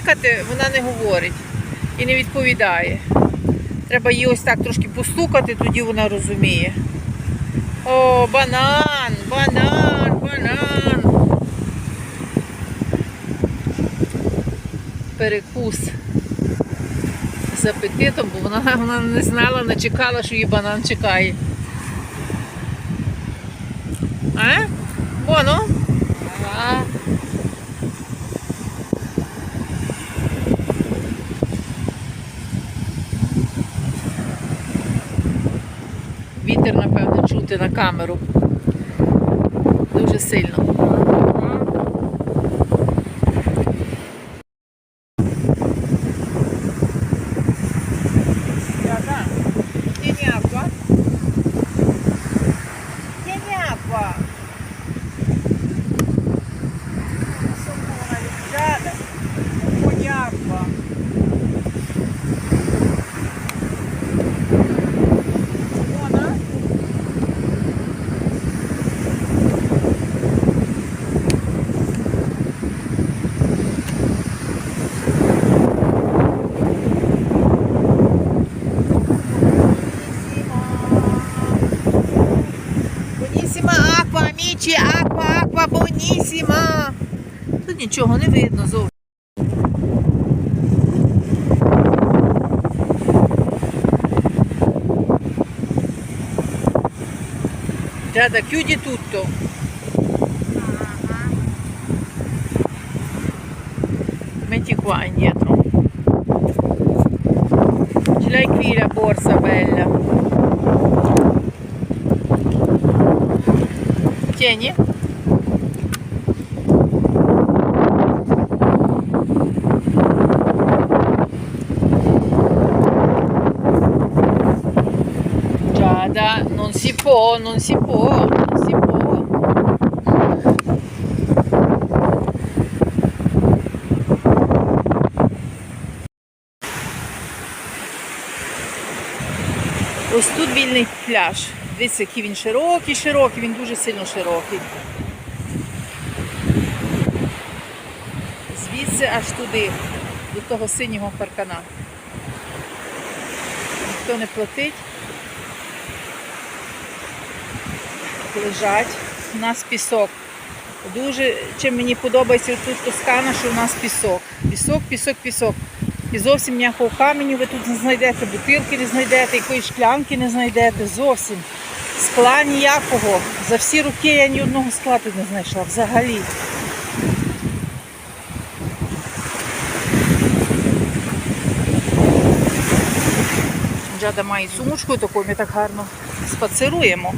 кликати, вона не говорить і не відповідає. Треба її ось так трошки постукати, тоді вона розуміє. О, банан, банан, банан. Перекус з апетитом, бо вона, вона не знала, не чекала, що її банан чекає. А? Боно? А. Вітер, напевно, чути на камеру. Дуже сильно. acqua, buonissima. Тут нічого не видно зовсім. Giada, chiudi tutto. Metti qua indietro. Ce l'hai qui la borsa bella. Tieni. Giada, non si può, non si può, non si può. Ось тут вільний пляж. Дивіться, який він широкий, широкий, він дуже сильно широкий. Звідси аж туди, до того синього паркана. Ніхто не платить. Лежать. У нас пісок. Дуже чим мені подобається тут Тоскана, що у нас пісок. Пісок, пісок, пісок. І зовсім ніякого каменю ви тут не знайдете, бутилки не знайдете, якоїсь шклянки не знайдете, зовсім. Скла ніякого. За всі роки я ні одного скла тут не знайшла взагалі. Джада має сумочку таку, ми так гарно спацируємо.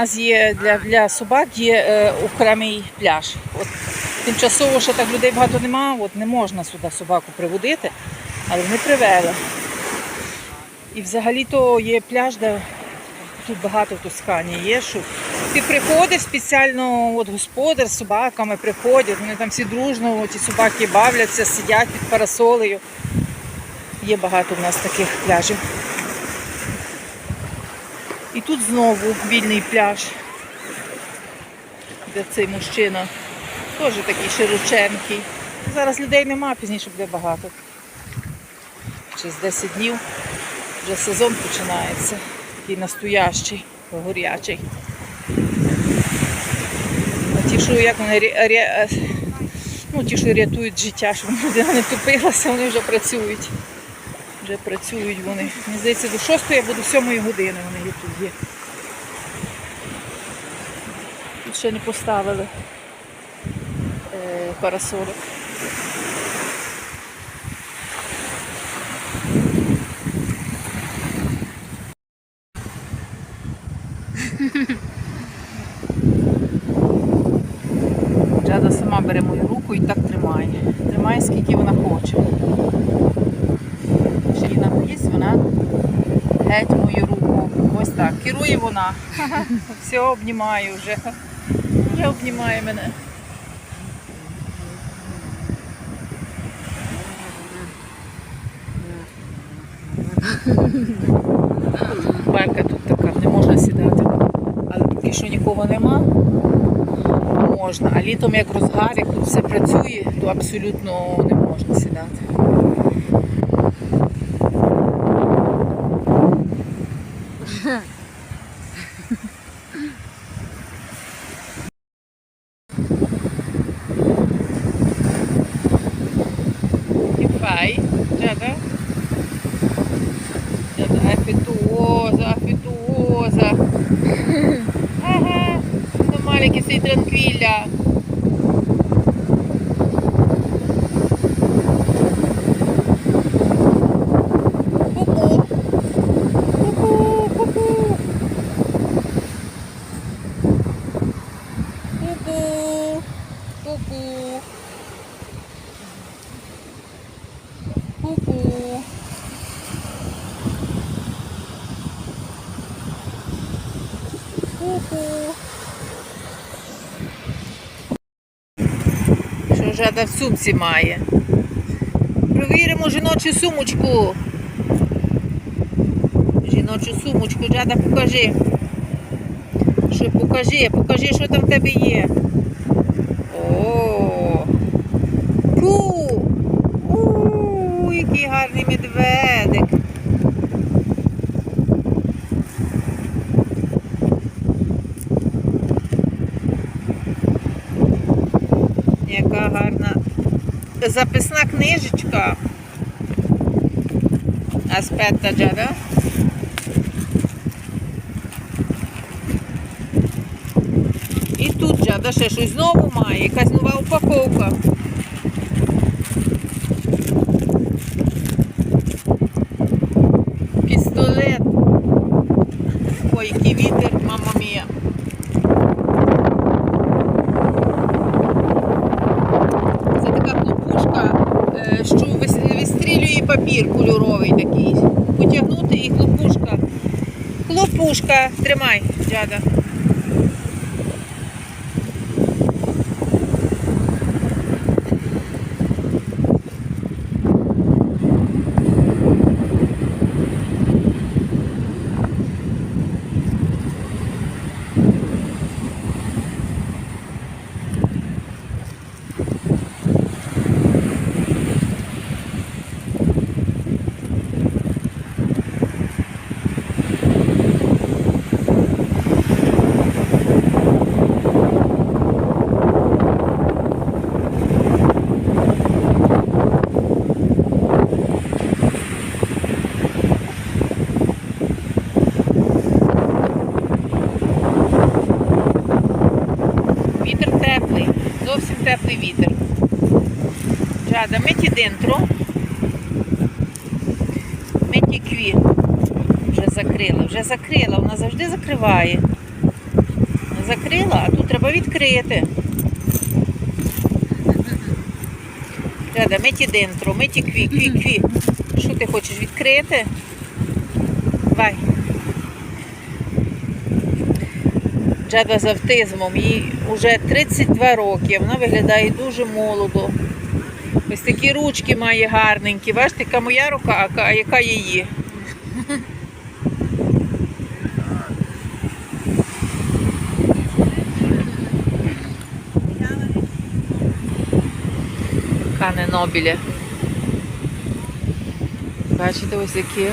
Нас є для, для собак є е, окремий пляж. От, тимчасово ще так людей багато немає, от не можна сюди собаку приводити, але вони привели. І взагалі-то є пляж, де тут багато в Тоскані є, що ти приходиш спеціально, от господар з собаками приходять, вони там всі дружно, ті собаки бавляться, сидять під парасолею. Є багато в нас таких пляжів. І тут знову вільний пляж, де цей мужчина теж такий широченький. Зараз людей нема, пізніше буде багато. Через 10 днів вже сезон починається, такий настоящий, горячий. Ті, як вони ну, ті, що рятують життя, щоб людина не тупилася, вони вже працюють. Вже працюють вони. Мені здається, до 6 або до 7 години вони є. Тут ще не поставили е, парасолок. Джада сама бере мою руку і так тримає. Тримає, скільки вона хоче. Керує вона. Все, обнімаю вже. Вже обнімає мене. Барка тут така, не можна сідати. Але поки що нікого нема, можна. А літом як розгар, як тут все працює, то абсолютно не можна сідати. si Tranquila. Cuckoo. Жада в сумці має? Провіримо жіночу сумочку. Жіночу сумочку, Джада, покажи. Що покажи, покажи, що там в тебе є. О. Ку. У, який гарний медведик. Яка гарна записна книжечка. Аспетта джада. І тут джада ще щось знову має, якась нова упаковка. Пістолет. Ой, який вітер, мама мія. Це така хлопушка, е, що вис- вистрілює папір кольоровий такий. Потягнути і хлопушка. Хлопушка, тримай, дяда. Вітер теплий, зовсім теплий вітер. Джада, меті дентро. Меті кві. Вже закрила, вже закрила, вона завжди закриває. Закрила, а тут треба відкрити. Джада, меті дентро, меті кві, кві, кві. Що ти хочеш відкрити? Джада з автизмом, їй вже 32 роки, вона виглядає дуже молодо. Ось такі ручки має гарненькі. Бачите, яка моя рука, а яка її. Кане Нобіля. Бачите, ось які.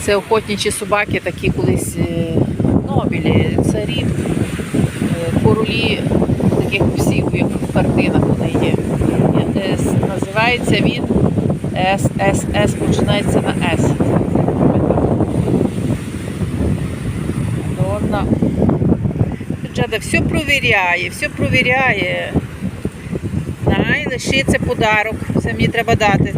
Це охотничі собаки, такі колись е, Нобілі, царі, е, королі таких псів, як в картинах вони є. Називається він ССС, починається на С. Джада все провіряє, все провіряє. Най, лиши це подарок. Це мені треба дати.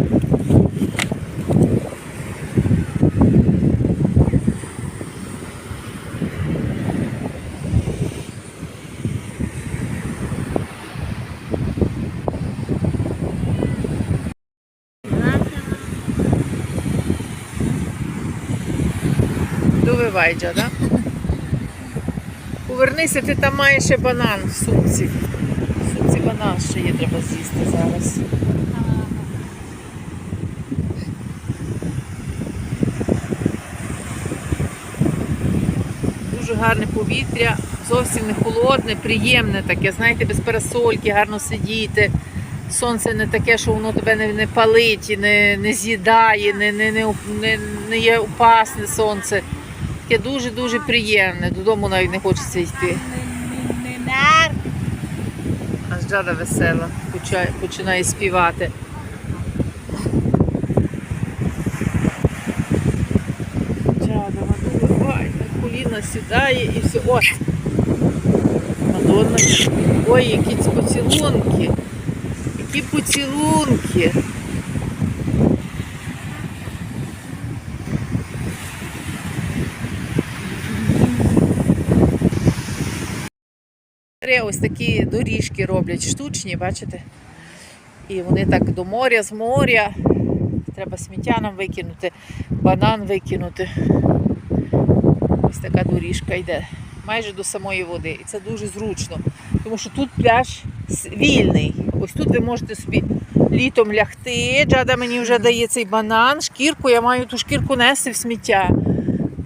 Випивай, Джа, да? Повернися, ти там маєш ще банан в сумці. В сумці банан ще є, треба з'їсти зараз. Дуже гарне повітря, зовсім не холодне, приємне таке, знаєте, без парасольки, гарно сидіти. Сонце не таке, що воно тебе не, не палить, не, не з'їдає, не, не, не, не є опасне сонце. Таке дуже-дуже приємне. Додому навіть не хочеться йти. Аж Джада весела, починає співати. Джада, Мадонна, коліна сідає і все. О! Мадонна. Ой, які ці поцілунки. Які поцілунки. Ось такі доріжки роблять штучні, бачите? І вони так до моря, з моря. Треба сміття нам викинути, банан викинути. Ось така доріжка йде майже до самої води. І це дуже зручно. Тому що тут пляж вільний. Ось тут ви можете собі літом лягти. Джада мені вже дає цей банан, шкірку, я маю ту шкірку нести в сміття.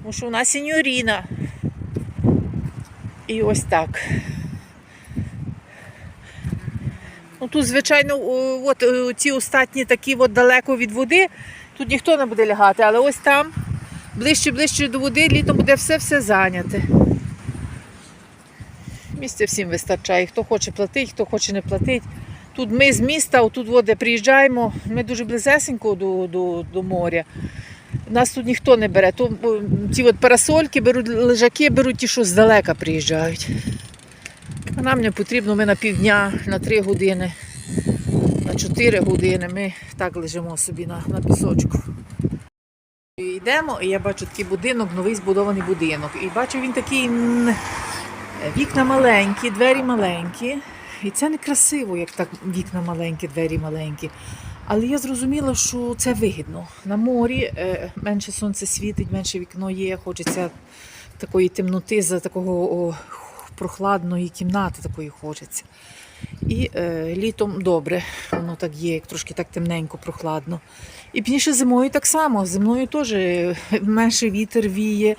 Тому що вона сіньоріна. І ось так. Ну, тут, звичайно, от е, ці остатні такі от далеко від води, тут ніхто не буде лягати, але ось там, ближче ближче до води, літом буде все-все зайняте. Місця всім вистачає. Хто хоче платить, хто хоче не платить. Тут ми з міста, тут от, де приїжджаємо, ми дуже близесенько до, до, до моря. Нас тут ніхто не бере. То, ці от парасольки беруть, лежаки беруть ті, що здалека приїжджають. Нам не потрібно, ми на півдня, на три години, на чотири години ми так лежимо собі на, на пісочку. І йдемо, і я бачу такий будинок, новий збудований будинок. І бачу, він такий вікна маленькі, двері маленькі. І це не красиво, як так вікна маленькі, двері маленькі. Але я зрозуміла, що це вигідно. На морі е, менше сонце світить, менше вікно є, хочеться такої темноти, за такого прохладної кімнати такої хочеться. І е, літом добре, воно так є, як трошки так темненько, прохладно. І пізніше зимою так само. Зимою теж е, менше вітер віє,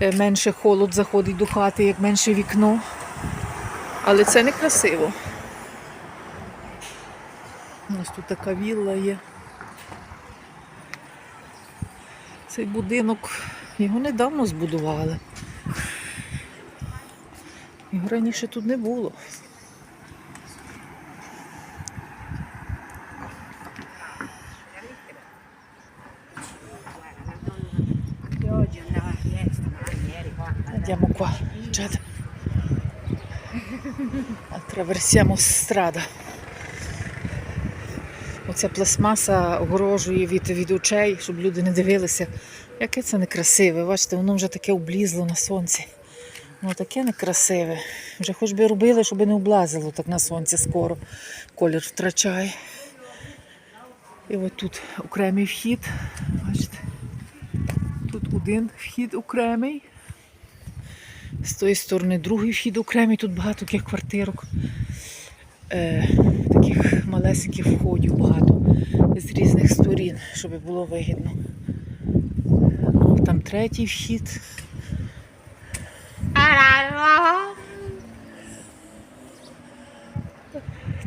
е, менше холод заходить до хати, як менше вікно. Але це не красиво. У нас тут така вілла є. Цей будинок, його недавно збудували. Його раніше тут не було. Andiamo qua, Giada. Attraversiamo strada. Оця пластмаса огорожує від, від очей, щоб люди не дивилися. Яке це некрасиве. Бачите, воно вже таке облізло на сонці. Воно таке некрасиве. Вже хоч би робили, щоб не облазило так на сонці скоро. Колір втрачає. І от тут окремий вхід. Бачите? Тут один вхід окремий. З тої сторони другий вхід окремий, тут багато таких квартирок. Е, таких малесеньких входів багато з різних сторін, щоб було вигідно. Там третій вхід.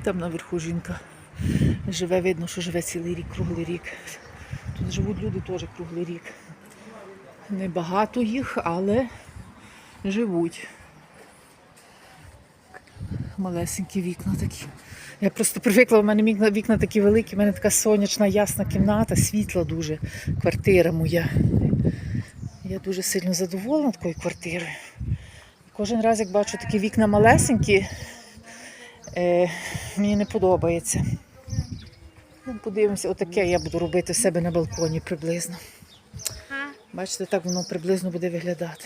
Там наверху жінка живе, видно, що живе цілий рік, круглий рік. Тут живуть люди теж круглий рік. Небагато їх, але живуть. Малесенькі вікна такі. Я просто привикла, у мене вікна, такі великі, у мене така сонячна, ясна кімната, світла дуже, квартира моя. Я дуже сильно задоволена такою квартирою. Кожен раз, як бачу такі вікна малесенькі, е, мені не подобається. Ну, подивимося, отаке я буду робити в себе на балконі приблизно. Бачите, так воно приблизно буде виглядати.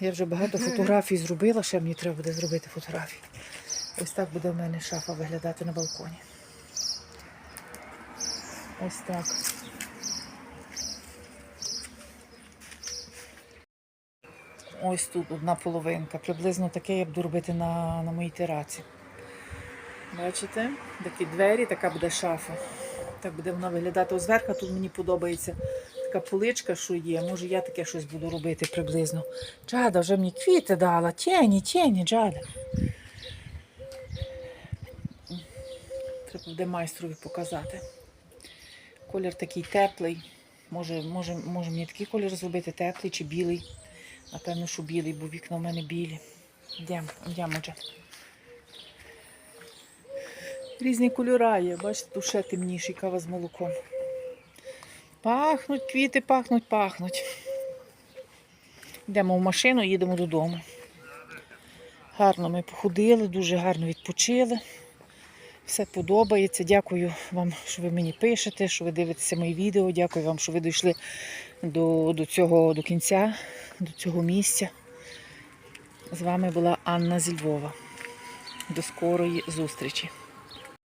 Я вже багато фотографій зробила, ще мені треба буде зробити фотографії. Ось так буде в мене шафа виглядати на балконі. Ось так. Ось тут одна половинка. Приблизно таке я буду робити на, на моїй тераці. Бачите? Такі двері, така буде шафа. Так буде вона виглядати. Зверху тут мені подобається така поличка, що є. Може я таке щось буду робити приблизно. Джада вже мені квіти дала. Тіні, тіні, Джада. Треба буде майстрові показати. Колір такий теплий. Може, може, може мені такий колір зробити теплий чи білий. Напевно, що білий, бо вікна в мене білі. Йдемо. Різні кольори є, бачите, тут ще темніший кава з молоком. Пахнуть, квіти пахнуть, пахнуть. Йдемо в машину, їдемо додому. Гарно ми походили, дуже гарно відпочили. Все подобається. Дякую вам, що ви мені пишете, що ви дивитеся мої відео. Дякую вам, що ви дійшли до, до цього до кінця, до цього місця. З вами була Анна зі Львова. До скорої зустрічі.